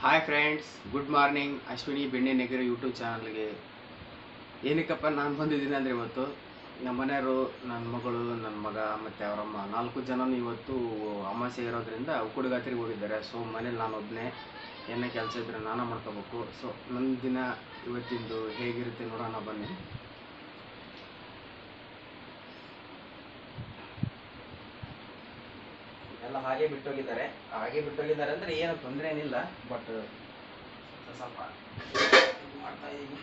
Hi friends good morning Ashwini ಬೆಣ್ಣೆ ನೆಗರ YouTube ಚಾನಲ್ಗೆ ಏನಕ್ಕಪ್ಪ ನಾನು ಬಂದಿದ್ದೀನಿ ಅಂದರೆ ಇವತ್ತು? ನಮ್ಮ ಮನೆಯವರು, ನನ್ನ ಮಗಳು, ನನ್ನ ಮಗ ಮತ್ತು ಅವರಮ್ಮ ನಾಲ್ಕು ಜನನು ಇವತ್ತು ಅಮಾಸೆ ಇರೋದ್ರಿಂದ ಉಕ್ಕುಡುಗಾತ್ರಿಗೆ ಹೋಗಿದ್ದಾರೆ. ಸೊ ಮನೇಲಿ ನಾನು ಒಬ್ಬನೇ ಏನೇ ಕೆಲಸ ಇದ್ದರೆ ನಾನೇ ಮಾಡ್ಕೋಬೇಕು. ಸೊ ನನ್ನ ದಿನ ಇವತ್ತಿಂದು ಹೇಗಿರುತ್ತೆ ನೋಡೋಣ ಬನ್ನಿ. ಎಲ್ಲ ಹಾಗೆ ಬಿಟ್ಟೋಗಿದ್ದಾರೆ. ಹಾಗೆ ಬಿಟ್ಟೋಗಿದ್ದಾರೆ ಅಂದ್ರೆ ಏನು ತೊಂದರೆ ಏನಿಲ್ಲ ಬಟ್ ಸ್ವಲ್ಪ ಮಾಡ್ತಾ ಇದ್ದೀನಿ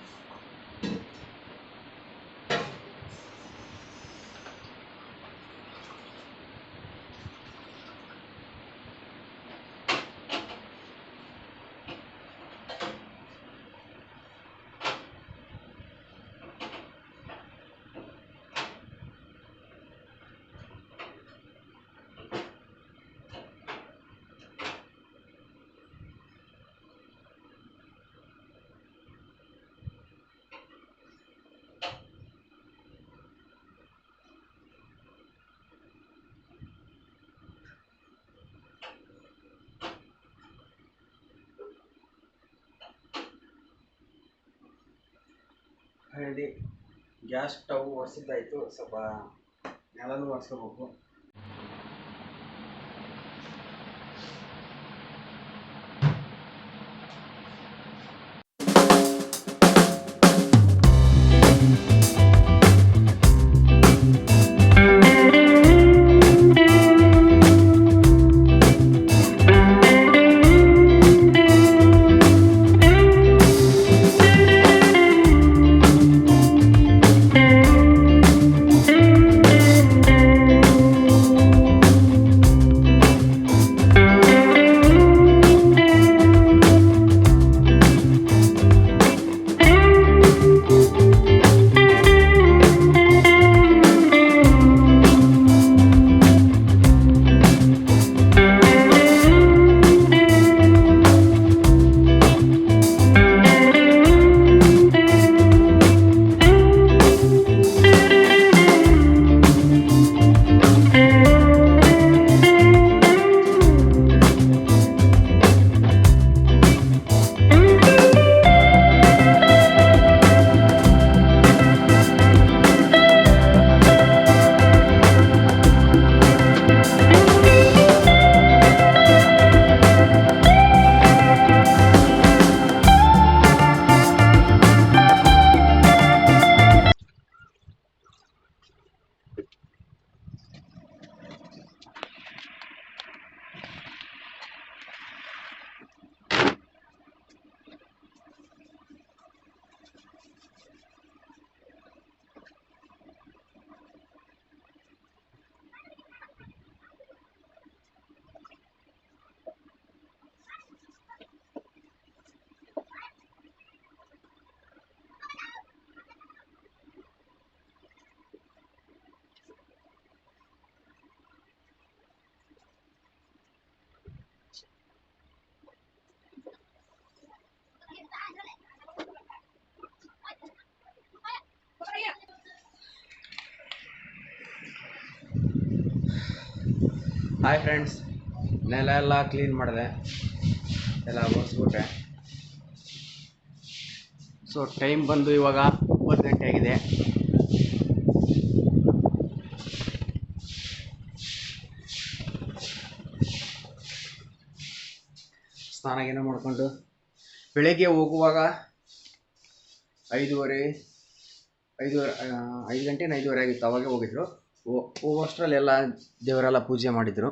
ಹೇಳಿ ಗ್ಯಾಸ್ ಸ್ಟವ್ ಒರೆಸಿದ್ದಾಯಿತು. ಸ್ವಲ್ಪ ನೆಲನೂ ಒರೆಸ್ಕೋಬೇಕು. ಹಾಯ್ ಫ್ರೆಂಡ್ಸ್ ನೆಲ ಎಲ್ಲ ಕ್ಲೀನ್ ಮಾಡಿದೆ. ಎಲ್ಲ ಒರೆಸ್ಬಿಟ್ಟೆ. ಸೊ ಟೈಮ್ ಬಂದು ಇವಾಗ ಒಂಬತ್ತು ಗಂಟೆ ಆಗಿದೆ. ಸ್ನಾನ ಗೀನ ಮಾಡಿಕೊಂಡು ಬೆಳಗ್ಗೆ ಹೋಗುವಾಗ ಐದೂವರೆ ಐದೂವರೆ ಐದು ಗಂಟೆ ಐದೂವರೆ ಆಗಿತ್ತು, ಅವಾಗೆ ಹೋಗಿದ್ರು. ಎಲ್ಲ ದೇವರೆಲ್ಲ ಪೂಜೆ ಮಾಡಿದರು.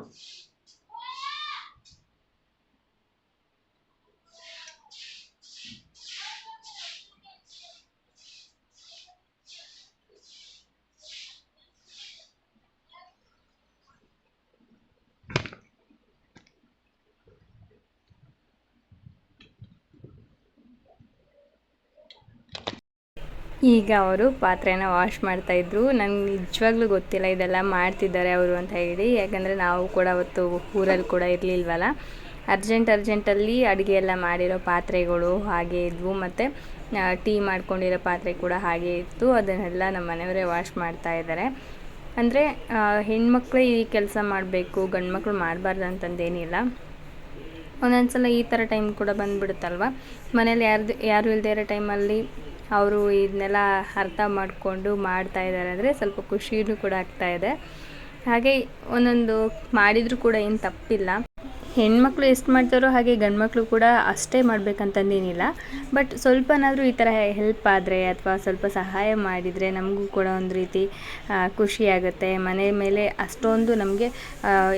ಈಗ ಅವರು ಪಾತ್ರೆನ ವಾಶ್ ಮಾಡ್ತಾ ಇದ್ರು. ನಂಗೆ ನಿಜವಾಗ್ಲೂ ಗೊತ್ತಿಲ್ಲ ಇದೆಲ್ಲ ಮಾಡ್ತಿದ್ದಾರೆ ಅವರು ಅಂತ ಹೇಳಿ. ಯಾಕಂದರೆ ನಾವು ಕೂಡ ಅವತ್ತು ಊರಲ್ಲಿ ಕೂಡ ಇರಲಿಲ್ವಲ್ಲ. ಅರ್ಜೆಂಟ್ ಅರ್ಜೆಂಟಲ್ಲಿ ಅಡುಗೆ ಎಲ್ಲ ಮಾಡಿರೋ ಪಾತ್ರೆಗಳು ಹಾಗೆ ಇದ್ವು. ಮತ್ತು ಟೀ ಮಾಡ್ಕೊಂಡಿರೋ ಪಾತ್ರೆ ಕೂಡ ಹಾಗೆ ಇತ್ತು. ಅದನ್ನೆಲ್ಲ ನಮ್ಮ ಮನೆಯವರೇ ವಾಶ್ ಮಾಡ್ತಾ ಇದ್ದಾರೆ. ಅಂದರೆ ಹೆಣ್ಮಕ್ಳು ಈ ಕೆಲಸ ಮಾಡಬೇಕು ಗಂಡು ಮಕ್ಕಳು ಮಾಡಬಾರ್ದು ಅಂತಂದೇನಿಲ್ಲ. ಒಂದೊಂದ್ಸಲ ಈ ಥರ ಟೈಮ್ ಕೂಡ ಬಂದುಬಿಡುತ್ತಲ್ವ? ಮನೇಲಿ ಯಾರ್ದು, ಯಾರು ಇಲ್ಲದೇ ಇರೋ ಟೈಮಲ್ಲಿ ಅವರು ಇದನ್ನೆಲ್ಲ ಅರ್ಥ ಮಾಡಿಕೊಂಡು ಮಾಡ್ತಾ ಇದ್ದಾರೆ ಅಂದರೆ ಸ್ವಲ್ಪ ಖುಷಿನೂ ಕೂಡ ಆಗ್ತಾ ಇದೆ. ಹಾಗೆ ಒಂದೊಂದು ಮಾಡಿದರೂ ಕೂಡ ಏನು ತಪ್ಪಿಲ್ಲ. ಹೆಣ್ಮಕ್ಳು ಎಷ್ಟು ಮಾಡ್ತಾರೋ ಹಾಗೆ ಗಂಡ್ಮಕ್ಳು ಕೂಡ ಅಷ್ಟೇ ಮಾಡಬೇಕಂತಂದೇನಿಲ್ಲ. ಬಟ್ ಸ್ವಲ್ಪನಾದರೂ ಈ ಥರ ಹೆಲ್ಪ್ ಆದರೆ ಅಥವಾ ಸ್ವಲ್ಪ ಸಹಾಯ ಮಾಡಿದರೆ ನಮಗೂ ಕೂಡ ಒಂದು ರೀತಿ ಖುಷಿಯಾಗುತ್ತೆ ಮನೆ ಮೇಲೆ ಅಷ್ಟೊಂದು ನಮಗೆ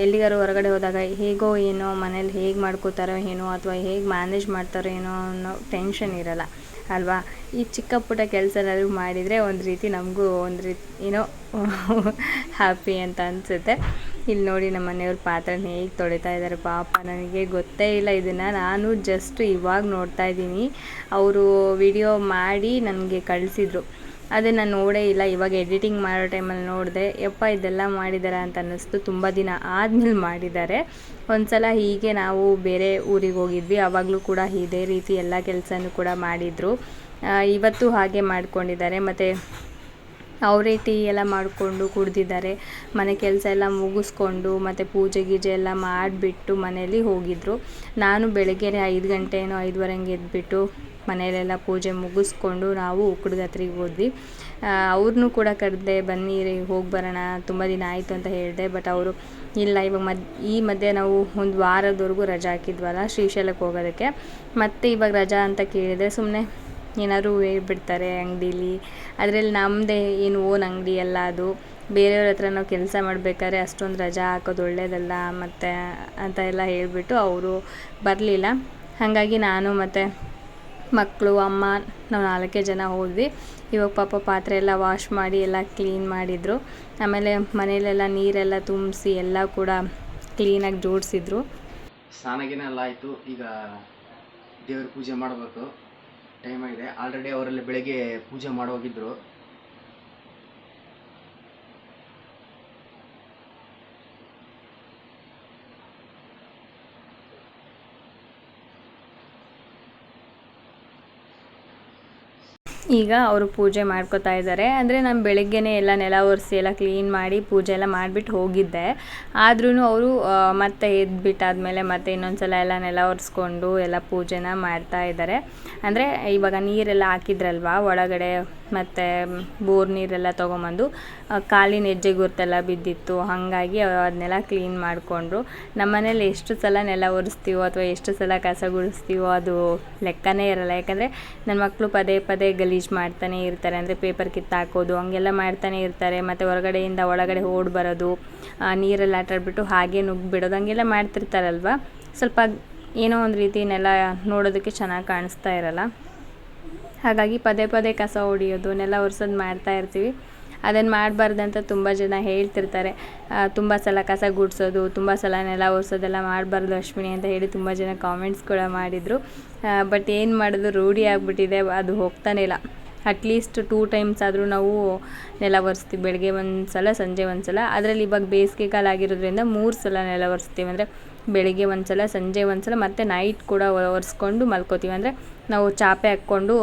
ಎಲ್ಲಿಗಾರು ಹೊರಗಡೆ ಹೋದಾಗ ಹೇಗೋ ಏನೋ ಮನೇಲಿ ಹೇಗೆ ಮಾಡ್ಕೋತಾರೋ ಏನೋ ಅಥವಾ ಹೇಗೆ ಮ್ಯಾನೇಜ್ ಮಾಡ್ತಾರೋ ಏನೋ ಅನ್ನೋ ಟೆನ್ಷನ್ ಇರಲ್ಲ. ಅಲ್ವಾ? ಈ ಚಿಕ್ಕ ಪುಟ್ಟ ಕೆಲಸ ಏನಾದರೂ ಮಾಡಿದರೆ ಒಂದು ರೀತಿ ನಮಗೂ ಒಂದು ರೀತಿ ಏನೋ ಹ್ಯಾಪಿ ಅಂತ ಅನಿಸುತ್ತೆ. ಇಲ್ಲಿ ನೋಡಿ ನಮ್ಮ ಮನೆಯವ್ರ ಪಾತ್ರೆನ ಹೇಗೆ ತೊಳಿತಾ ಇದ್ದಾರೆ ಪಾಪ ನನಗೆ ಗೊತ್ತೇ ಇಲ್ಲ ಇದನ್ನು. ನಾನು ಜಸ್ಟ್ ಇವಾಗ ನೋಡ್ತಾ ಇದ್ದೀನಿ. ಅವರು ವಿಡಿಯೋ ಮಾಡಿ ನನಗೆ ಕಳಿಸಿದ್ರು. ಅದೇ ನಾನು ನೋಡೇ ಇಲ್ಲ, ಇವಾಗ ಎಡಿಟಿಂಗ್ ಮಾಡೋ ಟೈಮಲ್ಲಿ ನೋಡಿದೆ, ಯಪ್ಪ ಇದೆಲ್ಲ ಮಾಡಿದ್ದಾರೆ ಅಂತ ಅನ್ನಿಸ್ತು. ತುಂಬ ದಿನ ಆದಮೇಲೆ ಮಾಡಿದ್ದಾರೆ. ಒಂದು ಸಲ ಹೀಗೆ ನಾವು ಬೇರೆ ಊರಿಗೆ ಹೋಗಿದ್ವಿ ಆವಾಗಲೂ ಕೂಡ ಇದೇ ರೀತಿ ಎಲ್ಲ ಕೆಲಸನೂ ಕೂಡ ಮಾಡಿದರು. ಇವತ್ತು ಹಾಗೆ ಮಾಡ್ಕೊಂಡಿದ್ದಾರೆ. ಮತ್ತು ಅವರೇ ಟೀ ಎಲ್ಲ ಮಾಡಿಕೊಂಡು ಕುಡ್ದಿದ್ದಾರೆ. ಮನೆ ಕೆಲಸ ಎಲ್ಲ ಮುಗಿಸ್ಕೊಂಡು, ಮತ್ತು ಪೂಜೆ ಗೀಜೆ ಎಲ್ಲ ಮಾಡಿಬಿಟ್ಟು ಮನೇಲಿ ಹೋಗಿದ್ದರು ನಾನು ಬೆಳಗ್ಗೆ ಐದು ಗಂಟೆನೋ ಐದುವರೆಗೆ ಎದ್ಬಿಟ್ಟು ಮನೆಯಲ್ಲೆಲ್ಲ ಪೂಜೆ ಮುಗಿಸ್ಕೊಂಡು ನಾವು ಉಕ್ಕಡ್ಗತ್ರಿಗೆ ಹೋದ್ವಿ. ಅವ್ರನ್ನೂ ಕೂಡ ಕರೆದೆ, ಬನ್ನಿ ರೀ, ಹೋಗಿ ಬರೋಣ, ತುಂಬ ದಿನ ಆಯಿತು ಅಂತ ಹೇಳಿದೆ, ಬಟ್ ಅವರು, ಇಲ್ಲ, ಇವಾಗ ಮದ್, ಈ ಮಧ್ಯೆ ನಾವು ಒಂದು ವಾರದವರೆಗೂ ರಜಾ ಹಾಕಿದ್ವಲ್ಲ ಶ್ರೀಶೈಲಕ್ಕೆ ಹೋಗೋದಕ್ಕೆ. ಮತ್ತೆ ಇವಾಗ ರಜಾ ಅಂತ ಕೇಳಿದೆ ಸುಮ್ಮನೆ ಏನಾದ್ರು ಹೇಳ್ಬಿಡ್ತಾರೆ ಅಂಗಡೀಲಿ. ಅದರಲ್ಲಿ ನಮ್ಮದೇ ಏನು ಓನ್ ಅಂಗಡಿ ಅಲ್ಲ ಅದು. ಬೇರೆಯವ್ರ ಹತ್ರ ನಾವು ಕೆಲಸ ಮಾಡಬೇಕಾದ್ರೆ ಅಷ್ಟೊಂದು ರಜಾ ಹಾಕೋದು ಒಳ್ಳೇದಲ್ಲ ಮತ್ತು ಅಂತ ಎಲ್ಲ ಹೇಳಿಬಿಟ್ಟು ಅವರು ಬರಲಿಲ್ಲ. ಹಾಗಾಗಿ ನಾನು ಮತ್ತು ಮಕ್ಕಳು, ಅಮ್ಮ, ನಾವು ನಾಲ್ಕೇ ಜನ ಹೋದ್ವಿ. ಇವಾಗ ಪಾಪ ಪಾತ್ರೆ ಎಲ್ಲ ವಾಶ್ ಮಾಡಿ, ಎಲ್ಲ ಕ್ಲೀನ್ ಮಾಡಿದರು. ಆಮೇಲೆ ಮನೆಯಲ್ಲೆಲ್ಲ ನೀರೆಲ್ಲ ತುಂಬಿಸಿ ಎಲ್ಲ ಕೂಡ ಕ್ಲೀನಾಗಿ ಜೋಡಿಸಿದ್ರು. ಸ್ನಾನಗಿನ ಎಲ್ಲ ಆಯಿತು. ಈಗ ದೇವ್ರ ಪೂಜೆ ಮಾಡಬೇಕು. ಟೈಮ್ ಆಗಿದೆ. ಆಲ್ರೆಡಿ ಅವರೆಲ್ಲ ಬೆಳಗ್ಗೆ ಪೂಜೆ ಮಾಡೋಗಿದ್ರು ಈಗ ಅವರು ಪೂಜೆ ಮಾಡ್ಕೋತಾ ಇದ್ದಾರೆ. ಅಂದರೆ ನಾನು ಬೆಳಗ್ಗೆನೇ ಎಲ್ಲ ನೆಲ ಒರೆಸಿ ಎಲ್ಲ ಕ್ಲೀನ್ ಮಾಡಿ ಪೂಜೆ ಎಲ್ಲ ಮಾಡಿಬಿಟ್ಟು ಹೋಗಿದ್ದೆ. ಆದ್ರೂ ಅವರು ಮತ್ತೆ ಎದ್ಬಿಟ್ಟಾದ್ಮೇಲೆ ಮತ್ತೆ ಇನ್ನೊಂದು ಸಲ ಎಲ್ಲ ನೆಲ ಒರೆಸ್ಕೊಂಡು ಎಲ್ಲ ಪೂಜೆನ ಮಾಡ್ತಾ ಇದ್ದಾರೆ. ಅಂದರೆ ಇವಾಗ ನೀರೆಲ್ಲ ಹಾಕಿದ್ರಲ್ವಾ? ಒಳಗಡೆ ಮತ್ತು ಬೋರ್ ನೀರೆಲ್ಲ ತೊಗೊಂಬಂದು ಕಾಲಿನ ಹೆಜ್ಜೆ ಗುರುತೆಲ್ಲ ಬಿದ್ದಿತ್ತು. ಹಾಗಾಗಿ ಅದನ್ನೆಲ್ಲ ಕ್ಲೀನ್ ಮಾಡಿಕೊಂಡ್ರು. ನಮ್ಮ ಮನೇಲಿ ಎಷ್ಟು ಸಲ ನೆಲ ಒರೆಸ್ತೀವೋ ಅಥವಾ ಎಷ್ಟು ಸಲ ಕಸ ಗುಡಿಸ್ತೀವೋ ಅದು ಲೆಕ್ಕನೇ ಇರಲ್ಲ. ಯಾಕಂದರೆ ನನ್ನ ಮಕ್ಕಳು ಪದೇ ಪದೇ ಗಲೀಜು ಮಾಡ್ತಾನೆ ಇರ್ತಾರೆ. ಅಂದರೆ ಪೇಪರ್ ಕಿತ್ತಾಕೋದು ಹಂಗೆಲ್ಲ ಮಾಡ್ತಾನೆ ಇರ್ತಾರೆ. ಮತ್ತು ಹೊರಗಡೆಯಿಂದ ಒಳಗಡೆ ಓಡಿ ಬರೋದು ನೀರೆಲ್ಲ ನೀರಲ್ಲಿ ಆಟ ಆಡ್ಬಿಟ್ಟು ಹಾಗೆ ನುಗ್ಗಿಬಿಡೋದು, ಹಂಗೆಲ್ಲ ಮಾಡ್ತಿರ್ತಾರಲ್ವ? ಸ್ವಲ್ಪ ಏನೋ ಒಂದು ರೀತಿ ನೆಲ ನೋಡೋದಕ್ಕೆ ಚೆನ್ನಾಗಿ ಕಾಣಿಸ್ತಾ ಇರಲ್ಲ. ಹಾಗಾಗಿ ಪದೇ ಪದೇ ಕಸ ಹೊಡಿಯೋದು, ನೆಲ ಒರೆಸೋದು ಮಾಡ್ತಾ ಇರ್ತೀವಿ. ಅದನ್ನು ಮಾಡಬಾರ್ದಂತ ತುಂಬ ಜನ ಹೇಳ್ತಿರ್ತಾರೆ. ತುಂಬ ಸಲ ಕಸ ಗುಡಿಸೋದು, ತುಂಬ ಸಲ ನೆಲ ಒರೆಸೋದೆಲ್ಲ ಮಾಡಬಾರ್ದು ಅಶ್ವಿನಿ ಅಂತ ಹೇಳಿ ತುಂಬ ಜನ ಕಾಮೆಂಟ್ಸ್ ಕೂಡ ಮಾಡಿದರು. ಬಟ್ ಏನು ಮಾಡೋದು, ರೂಢಿ ಆಗಿಬಿಟ್ಟಿದೆ, ಅದು ಹೋಗ್ತಾನೆ ಇಲ್ಲ. ಅಟ್ಲೀಸ್ಟ್ ಟೂ ಟೈಮ್ಸ್ ಆದರೂ ನಾವು ನೆಲ ಒರೆಸ್ತೀವಿ. ಬೆಳಗ್ಗೆ ಒಂದು ಸಲ ಸಂಜೆ ಒಂದು ಸಲ ಅದರಲ್ಲಿ ಇವಾಗ ಬೇಸಿಗೆ ಕಾಲ ಆಗಿರೋದ್ರಿಂದ ಮೂರು ಸಲ ನೆಲ ಒರೆಸ್ತೀವಿ. ಅಂದರೆ ಬೆಳಿಗ್ಗೆ ಒಂದು ಸಲ ಸಂಜೆ ಒಂದು ಸಲ ಮತ್ತು ನೈಟ್ ಕೂಡ ಒರೆಸ್ಕೊಂಡು ಮಲ್ಕೋತೀವಿ. ಅಂದರೆ ನಾವು ಚಾಪೆ ಹಾಕ್ಕೊಂಡು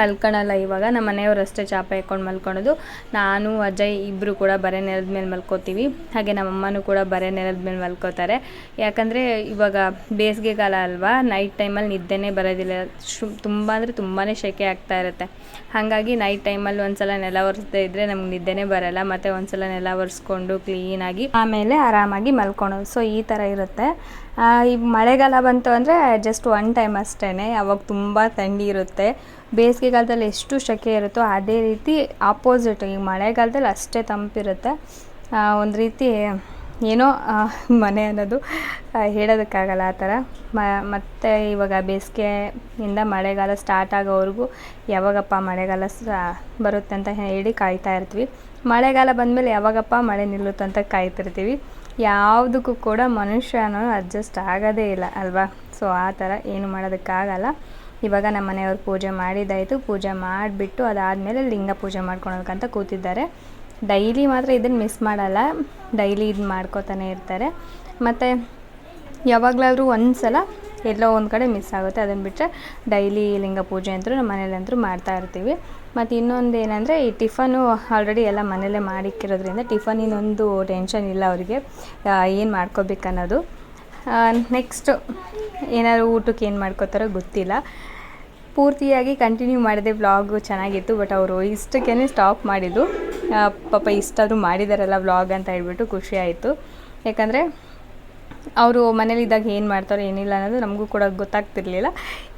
ಮಲ್ಕೊಳಲ್ಲ, ಇವಾಗ ನಮ್ಮ ಮನೆಯವ್ರು ಅಷ್ಟೇ ಚಾಪೆ ಹಾಕ್ಕೊಂಡು ಮಲ್ಕೊಳೋದು. ನಾನು, ಅಜಯ್ ಇಬ್ಬರು ಕೂಡ ಬರೆ ನೆಲದ ಮೇಲೆ ಮಲ್ಕೋತೀವಿ. ಹಾಗೆ ನಮ್ಮ ಅಮ್ಮನೂ ಕೂಡ ಬರೆ ನೆಲದ ಮೇಲೆ ಮಲ್ಕೋತಾರೆ. ಯಾಕಂದರೆ ಇವಾಗ ಬೇಸಿಗೆಗಾಲ ಅಲ್ವಾ ನೈಟ್ ಟೈಮಲ್ಲಿ ನಿದ್ದೆನೇ ಬರೋದಿಲ್ಲ. ಶು ತುಂಬ ಅಂದರೆ ತುಂಬಾ ಶೆಕೆ ಆಗ್ತಾ ಇರುತ್ತೆ. ಹಾಗಾಗಿ ನೈಟ್ ಟೈಮಲ್ಲಿ ಒಂದ್ಸಲ ನೆಲ ಒರೆಸದೇ ಇದ್ದರೆ ನಮ್ಗೆ ನಿದ್ದೆನೇ ಬರೋಲ್ಲ. ಮತ್ತು ಒಂದ್ಸಲ ನೆಲ ಒರೆಸ್ಕೊಂಡು ಕ್ಲೀನಾಗಿ ಆಮೇಲೆ ಆರಾಮಾಗಿ ಮಲ್ಕೊಳೋದು. ಸೊ ಈ ಥರ ಇರುತ್ತೆ. ಈ ಮಳೆಗಾಲ ಬಂತು ಅಂದರೆ ಜಸ್ಟ್ ಒನ್ ಟೈಮ್ ಅಷ್ಟೇ ಅವಾಗ ತುಂಬ ಥಂಡಿ ಇರುತ್ತೆ. ಬೇಸಿಗೆಗಾಲದಲ್ಲಿ ಎಷ್ಟು ಸೆಕೆ ಇರುತ್ತೋ ಅದೇ ರೀತಿ ಆಪೋಸಿಟ್ ಈ ಮಳೆಗಾಲದಲ್ಲಿ ಅಷ್ಟೇ ತಂಪಿರುತ್ತೆ. ಒಂದು ರೀತಿ ಏನೋ ಮನೆ ಅನ್ನೋದು ಹೇಳೋದಕ್ಕಾಗಲ್ಲ ಆ ಥರ. ಮತ್ತು ಇವಾಗ ಬೇಸಿಗೆಯಿಂದ ಮಳೆಗಾಲ ಸ್ಟಾರ್ಟ್ ಆಗೋವರೆಗೂ ಯಾವಾಗಪ್ಪ ಮಳೆಗಾಲ ಬರುತ್ತೆ ಅಂತ ಹೇಳಿ ಕಾಯ್ತಾ ಇರ್ತೀವಿ. ಮಳೆಗಾಲ ಬಂದಮೇಲೆ ಯಾವಾಗಪ್ಪ ಮಳೆ ನಿಲ್ಲುತ್ತೆ ಅಂತ ಕಾಯ್ತಿರ್ತೀವಿ. ಯಾವುದಕ್ಕೂ ಕೂಡ ಮನುಷ್ಯ ಅನ್ನೋದು ಅಡ್ಜಸ್ಟ್ ಆಗೋದೇ ಇಲ್ಲ ಅಲ್ವಾ? ಸೊ ಆ ಥರ ಏನು ಮಾಡೋದಕ್ಕಾಗಲ್ಲ. ಇವಾಗ ನಮ್ಮ ಮನೆಯವ್ರು ಪೂಜೆ ಮಾಡಿದ್ದಾಯಿತು. ಪೂಜೆ ಮಾಡಿಬಿಟ್ಟು ಅದಾದಮೇಲೆ ಲಿಂಗ ಪೂಜೆ ಮಾಡ್ಕೊಳೋದಕ್ಕಂತ ಕೂತಿದ್ದಾರೆ. ಡೈಲಿ ಮಾತ್ರ ಇದನ್ನು ಮಿಸ್ ಮಾಡಲ್ಲ. ಡೈಲಿ ಇದು ಮಾಡ್ಕೋತಾನೆ ಇರ್ತಾರೆ. ಮತ್ತು ಯಾವಾಗಲಾದರೂ ಒಂದು ಸಲ ಎಲ್ಲೋ ಒಂದು ಕಡೆ ಮಿಸ್ ಆಗುತ್ತೆ. ಅದನ್ನು ಬಿಟ್ಟರೆ ಡೈಲಿ ಲಿಂಗ ಪೂಜೆ ಅಂತೂ ನಮ್ಮ ಮನೇಲಂತೂ ಮಾಡ್ತಾ ಇರ್ತೀವಿ. ಮತ್ತು ಇನ್ನೊಂದು ಏನಂದರೆ ಈ ಟಿಫನು ಆಲ್ರೆಡಿ ಎಲ್ಲ ಮನೇಲೇ ಮಾಡಿಕ್ಕಿರೋದ್ರಿಂದ ಟಿಫನಿನೊಂದು ಟೆನ್ಷನ್ ಇಲ್ಲ ಅವರಿಗೆ. ಏನು ಮಾಡ್ಕೋಬೇಕನ್ನೋದು. ನೆಕ್ಸ್ಟು ಏನಾದರೂ ಊಟಕ್ಕೆ ಏನು ಮಾಡ್ಕೋತಾರೋ ಗೊತ್ತಿಲ್ಲ. ಪೂರ್ತಿಯಾಗಿ ಕಂಟಿನ್ಯೂ ಮಾಡಿದೆ ವ್ಲಾಗು ಚೆನ್ನಾಗಿತ್ತು ಬಟ್ ಅವರು ಇಷ್ಟಕ್ಕೇ ಸ್ಟಾಪ್ ಮಾಡಿದ್ದು. ಪಾಪ ಇಷ್ಟಾದರೂ ಮಾಡಿದಾರಲ್ಲ ವ್ಲಾಗ್ ಅಂತ ಹೇಳ್ಬಿಟ್ಟು ಖುಷಿ ಆಯಿತು. ಯಾಕಂದರೆ ಅವರು ಮನೇಲಿದ್ದಾಗ ಏನು ಮಾಡ್ತಾರೋ ಏನಿಲ್ಲ ಅನ್ನೋದು ನಮಗೂ ಕೂಡ ಗೊತ್ತಾಗ್ತಿರ್ಲಿಲ್ಲ.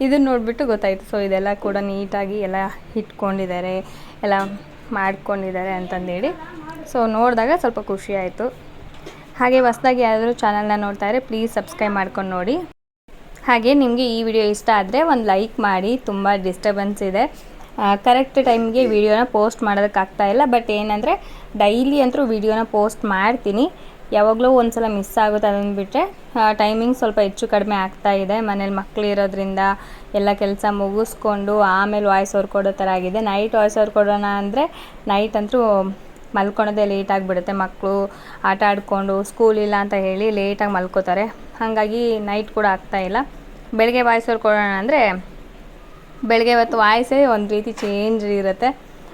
ಇದನ್ನು ನೋಡಿಬಿಟ್ಟು ಗೊತ್ತಾಯಿತು. ಸೊ ಇದೆಲ್ಲ ಕೂಡ ನೀಟಾಗಿ ಎಲ್ಲ ಇಟ್ಕೊಂಡಿದ್ದಾರೆ, ಎಲ್ಲ ಮಾಡ್ಕೊಂಡಿದ್ದಾರೆ ಅಂತಂದೇಳಿ. ಸೊ ನೋಡಿದಾಗ ಸ್ವಲ್ಪ ಖುಷಿ ಆಯಿತು. ಹಾಗೆ ಹೊಸದಾಗಿ ಯಾರಾದರೂ ಚಾನಲ್ನ ನೋಡ್ತಾ ಇದ್ದರೆ ಪ್ಲೀಸ್ ಸಬ್ಸ್ಕ್ರೈಬ್ ಮಾಡ್ಕೊಂಡು ನೋಡಿ. ಹಾಗೆ ನಿಮಗೆ ಈ ವಿಡಿಯೋ ಇಷ್ಟ ಆದರೆ ಒಂದು ಲೈಕ್ ಮಾಡಿ, ತುಂಬ ಡಿಸ್ಟರ್ಬೆನ್ಸ್ ಇದೆ. ಕರೆಕ್ಟ್ ಟೈಮ್ಗೆ ವಿಡಿಯೋನ ಪೋಸ್ಟ್ ಮಾಡೋದಕ್ಕಾಗ್ತಾ ಇಲ್ಲ, ಬಟ್ ಏನಂದರೆ ಡೈಲಿ ಅಂತೂ ವಿಡಿಯೋನ ಪೋಸ್ಟ್ ಮಾಡ್ತೀನಿ. ಯಾವಾಗಲೂ ಒಂದು ಸಲ ಮಿಸ್ ಆಗುತ್ತೆ ಅದನ್ನು ಬಿಟ್ಟರೆ ಟೈಮಿಂಗ್ ಸ್ವಲ್ಪ ಹೆಚ್ಚು ಕಡಿಮೆ ಆಗ್ತಾ ಇದೆ. ಮನೇಲಿ ಮಕ್ಕಳು ಇರೋದ್ರಿಂದ ಎಲ್ಲ ಕೆಲಸ ಮುಗಿಸ್ಕೊಂಡು ಆಮೇಲೆ ವಾಯ್ಸ್ ಅವ್ರು ಕೊಡೋ ಥರ ಆಗಿದೆ. ನೈಟ್ ವಾಯ್ಸ್ ಅವ್ರು ಕೊಡೋಣ ಅಂದರೆ ನೈಟ್ ಅಂತೂ ಮಲ್ಕೊಳೋದೇ ಲೇಟ್ ಆಗಿಬಿಡುತ್ತೆ. ಮಕ್ಕಳು ಆಟ ಆಡಿಕೊಂಡು ಸ್ಕೂಲ್ ಇಲ್ಲ ಅಂತ ಹೇಳಿ ಲೇಟಾಗಿ ಮಲ್ಕೋತಾರೆ. ಹಾಗಾಗಿ ನೈಟ್ ಕೂಡ ಆಗ್ತಾ ಇಲ್ಲ. ಬೆಳಗ್ಗೆ ವಾಯ್ಸ್ ಕೊಡೋಣ ಅಂದರೆ ಬೆಳಗ್ಗೆ ಇವತ್ತು ವಾಯ್ಸೇ ಒಂದು ರೀತಿ ಚೇಂಜ್ ಇರುತ್ತೆ.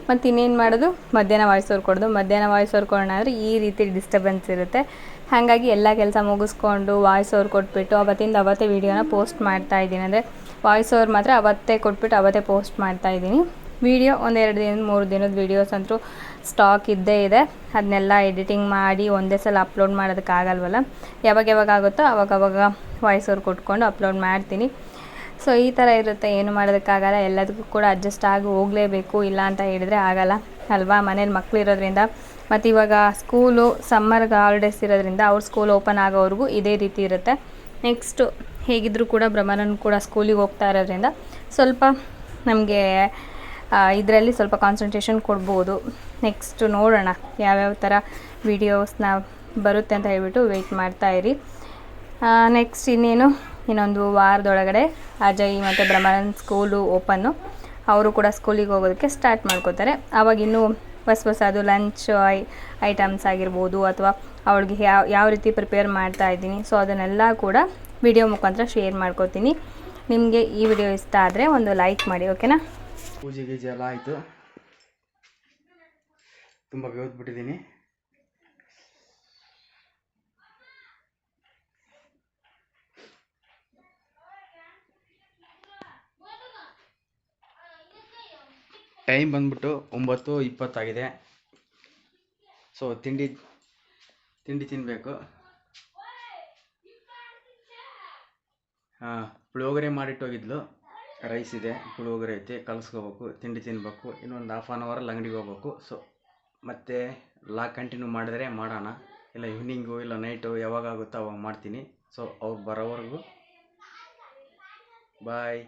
ಮತ್ತು ಇನ್ನೇನು ಮಾಡೋದು? ಮಧ್ಯಾಹ್ನ ವಾಯ್ಸ್ ಕೊಡೋದು. ಮಧ್ಯಾಹ್ನ ವಾಯ್ಸ್ ಕೊಡೋಣ ಅಂದರೆ ಈ ರೀತಿ ಡಿಸ್ಟರ್ಬೆನ್ಸ್ ಇರುತ್ತೆ. ಹಾಗಾಗಿ ಎಲ್ಲ ಕೆಲಸ ಮುಗಿಸ್ಕೊಂಡು ವಾಯ್ಸ್ ಓವರ್ ಕೊಟ್ಬಿಟ್ಟು ಅವತ್ತಿಂದ ಅವತ್ತೇ ವೀಡಿಯೋನ ಪೋಸ್ಟ್ ಮಾಡ್ತಾ ಇದ್ದೀನಿ. ಅಂದರೆ ವಾಯ್ಸ್ ಓವರ್ ಮಾತ್ರ ಅವತ್ತೇ ಕೊಟ್ಬಿಟ್ಟು ಅವತ್ತೇ ಪೋಸ್ಟ್ ಮಾಡ್ತಾ ಇದ್ದೀನಿ. ವೀಡಿಯೋ ಒಂದೆರಡು ದಿನದ, ಮೂರು ದಿನದ ವೀಡಿಯೋಸ್ ಅಂತೂ ಸ್ಟಾಕ್ ಇದ್ದೇ ಇದೆ. ಅದನ್ನೆಲ್ಲ ಎಡಿಟಿಂಗ್ ಮಾಡಿ ಒಂದೇ ಸಲ ಅಪ್ಲೋಡ್ ಮಾಡೋದಕ್ಕಾಗಲ್ವಲ್ಲ ಯಾವಾಗ ಯಾವಾಗ ಆಗುತ್ತೋ ಅವಾಗ ಅವಾಗ ವಾಯ್ಸ್ ಓವರ್ ಕೊಟ್ಕೊಂಡು ಅಪ್ಲೋಡ್ ಮಾಡ್ತೀನಿ. ಸೊ ಈ ಥರ ಇರುತ್ತೆ. ಏನು ಮಾಡೋದಕ್ಕಾಗಲ್ಲ ಎಲ್ಲದಕ್ಕೂ ಕೂಡ ಅಡ್ಜಸ್ಟ್ ಆಗಿ ಹೋಗಲೇಬೇಕು. ಇಲ್ಲ ಅಂತ ಹೇಳಿದ್ರೆ ಆಗಲ್ಲ. ಅಲ್ವಾ? ಮನೇಲಿ ಮಕ್ಕಳು ಇರೋದ್ರಿಂದ. ಮತ್ತು ಇವಾಗ ಸ್ಕೂಲು ಸಮ್ಮರ್ಗೆ ಹಾಲಿಡೇಸ್ ಇರೋದ್ರಿಂದ ಅವ್ರ ಸ್ಕೂಲ್ ಓಪನ್ ಆಗೋವರೆಗೂ ಇದೇ ರೀತಿ ಇರುತ್ತೆ. ನೆಕ್ಸ್ಟು ಹೇಗಿದ್ದರೂ ಕೂಡ ಬ್ರಹ್ಮನೂ ಕೂಡ ಸ್ಕೂಲಿಗೆ ಹೋಗ್ತಾ ಇರೋದ್ರಿಂದ ಸ್ವಲ್ಪ ನಮಗೆ ಇದರಲ್ಲಿ ಸ್ವಲ್ಪ ಕಾನ್ಸಂಟ್ರೇಷನ್ ಕೊಡ್ಬೋದು. ನೆಕ್ಸ್ಟ್ ನೋಡೋಣ ಯಾವ್ಯಾವ ಥರ ವೀಡಿಯೋಸ್ನ ಬರುತ್ತೆ ಅಂತ ಹೇಳ್ಬಿಟ್ಟು ವೆಯ್ಟ್ ಮಾಡ್ತಾ ಇರಿ. ನೆಕ್ಸ್ಟ್ ಇನ್ನೇನು? ಇನ್ನೊಂದು ವಾರದೊಳಗಡೆ ಅಜಯ್ ಮತ್ತು ಬ್ರಹ್ಮಾನಂದ್ ಸ್ಕೂಲು ಓಪನ್ನು ಅವರು ಕೂಡ ಸ್ಕೂಲಿಗೆ ಹೋಗೋದಕ್ಕೆ ಸ್ಟಾರ್ಟ್ ಮಾಡ್ಕೋತಾರೆ. ಆವಾಗ ಇನ್ನೂ ಹೊಸ ಅದು ಲಂಚ್ ಐ ಐಟಮ್ಸ್ ಆಗಿರ್ಬೋದು ಅಥವಾ ಅವಳಿಗೆ ಯಾವ ಯಾವ ರೀತಿ ಪ್ರಿಪೇರ್ ಮಾಡ್ತಾ ಇದ್ದೀನಿ. ಸೊ ಅದನ್ನೆಲ್ಲ ಕೂಡ ವಿಡಿಯೋ ಮುಖಾಂತರ ಶೇರ್ ಮಾಡ್ಕೋತೀನಿ. ನಿಮಗೆ ಈ ವಿಡಿಯೋ ಇಷ್ಟ ಆದರೆ ಒಂದು ಲೈಕ್ ಮಾಡಿ ಓಕೆನಾ ಪೂಜೆ ಗೀಜೆ ಎಲ್ಲ ಆಯಿತು. ತುಂಬ ಬಿಟ್ಟಿದ್ದೀನಿ ಟೈಮ್ ಬಂದ್ಬಿಟ್ಟು ಒಂಬತ್ತು ಇಪ್ಪತ್ತಾಗಿದೆ. ಸೊ ತಿಂಡಿ ತಿಂಡಿ ತಿನ್ನಬೇಕು ಹಾಂ, ಪುಳಿಯೋಗರೆ ಮಾಡಿಟ್ಟೋಗಿದ್ಲು ರೈಸ್ ಇದೆ, ಪುಳಿಯೋಗರೆ ಐತೆ, ಕಲಸ್ಕೋಬೇಕು, ತಿಂಡಿ ತಿನ್ನಬೇಕು ಇನ್ನೊಂದು ಹಾಫ್ ಆನ್ ಅವರಲ್ಲಿ ಅಂಗಡಿಗೆ ಹೋಗ್ಬೇಕು. ಸೊ ಮತ್ತೆ ಲಾ ಕಂಟಿನ್ಯೂ ಮಾಡಿದ್ರೆ ಮಾಡೋಣ. ಇಲ್ಲ ಈವ್ನಿಂಗು ಇಲ್ಲ ನೈಟು ಯಾವಾಗ ಆಗುತ್ತೋ ಅವಾಗ ಮಾಡ್ತೀನಿ. ಸೊ ಅವ್ರು ಬರೋವರೆಗೂ ಬಾಯ್